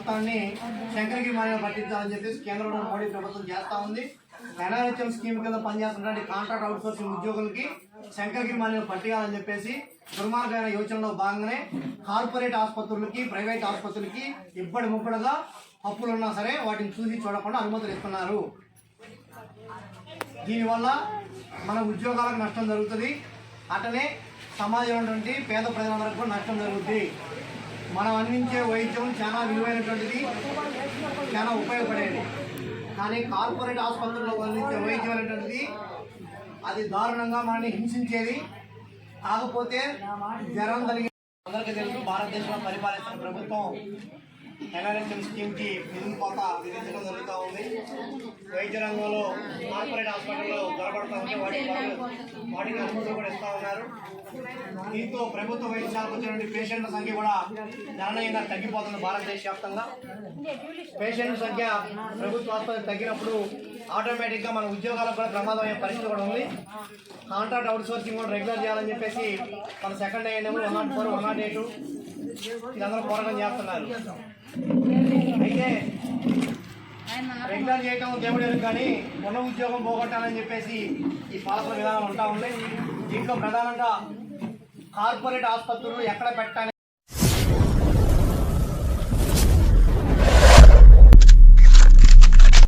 మొత్తాన్ని శంకరగిరి మాన్యం పట్టించాలని చెప్పేసి కేంద్రంలో మోడీ ప్రభుత్వం చేస్తా ఉంది. ఎన్ఆర్హెచ్ఎం స్కీమ్ కింద పనిచేస్తున్నటువంటి కాంట్రాక్ట్ అవుట్సోర్సింగ్ ఉద్యోగులకి శంకరగిరి మాన్యం పట్టియాలని చెప్పేసి దుర్మార్గమైన యోచనలో భాగంగానే కార్పొరేట్ ఆసుపత్రులకి ప్రైవేట్ ఆసుపత్రులకి ఇబ్బడి ముప్పడిగా అప్పులు ఉన్నా సరే వాటిని చూసి చూడకుండా అనుమతులు ఇస్తున్నారు. దీనివల్ల మన ఉద్యోగాలకు నష్టం జరుగుతుంది. అటనే సమాజంలో ఉన్నటువంటి పేద ప్రజలందరికీ నష్టం జరుగుతుంది మనం అందించే వైద్యం చాలా విలువైనటువంటిది చాలా ఉపయోగపడేది. కానీ కార్పొరేట్ ఆసుపత్రుల్లో అందించే వైద్యం అనేటువంటిది అది దారుణంగా మనల్ని హింసించేది. కాకపోతే జ్వరం కలిగి అందరికీ తెలుసు భారతదేశంలో పరిపాలిస్తున్న ప్రభుత్వం ఎన్ఆర్ఎస్ఎం స్కీమ్కి నిధులు కోత విధించడం జరుగుతూ ఉంది. వైద్య రంగంలో కార్పొరేట్ హాస్పిటల్లో దొరకబడతా ఉంటే వాటి వాటికి అనుమతులు కూడా ఇస్తూ ఉన్నారు. దీంతో ప్రభుత్వ వైద్యశాలకు వచ్చినటువంటి పేషెంట్ల సంఖ్య కూడా గణనీయంగా తగ్గిపోతుంది భారతదేశ వ్యాప్తంగా పేషెంట్ల సంఖ్య ప్రభుత్వ ఆసుపత్రి తగ్గినప్పుడు ఆటోమేటిక్గా మన ఉద్యోగాలకు కూడా ప్రమాదం అయ్యే పరిస్థితి కూడా ఉంది. కాంట్రాక్ట్ అవుట్ సోర్సింగ్ కూడా రెగ్యులర్ చేయాలని చెప్పేసి మన second INM one naught four one naught eight ఇదందరూ పోరాటం చేస్తున్నారు. అయితే రెగ్యులర్ చేయటం దేవుడు కానీ ఉన్న ఉద్యోగం పోగొట్టాలని చెప్పేసి ఈ పాలకుల విధానం ఉంటా ఉంది. దీంట్లో ప్రధానంగా కార్పొరేట్ ఆసుపత్రులు ఎక్కడ పెట్టాలి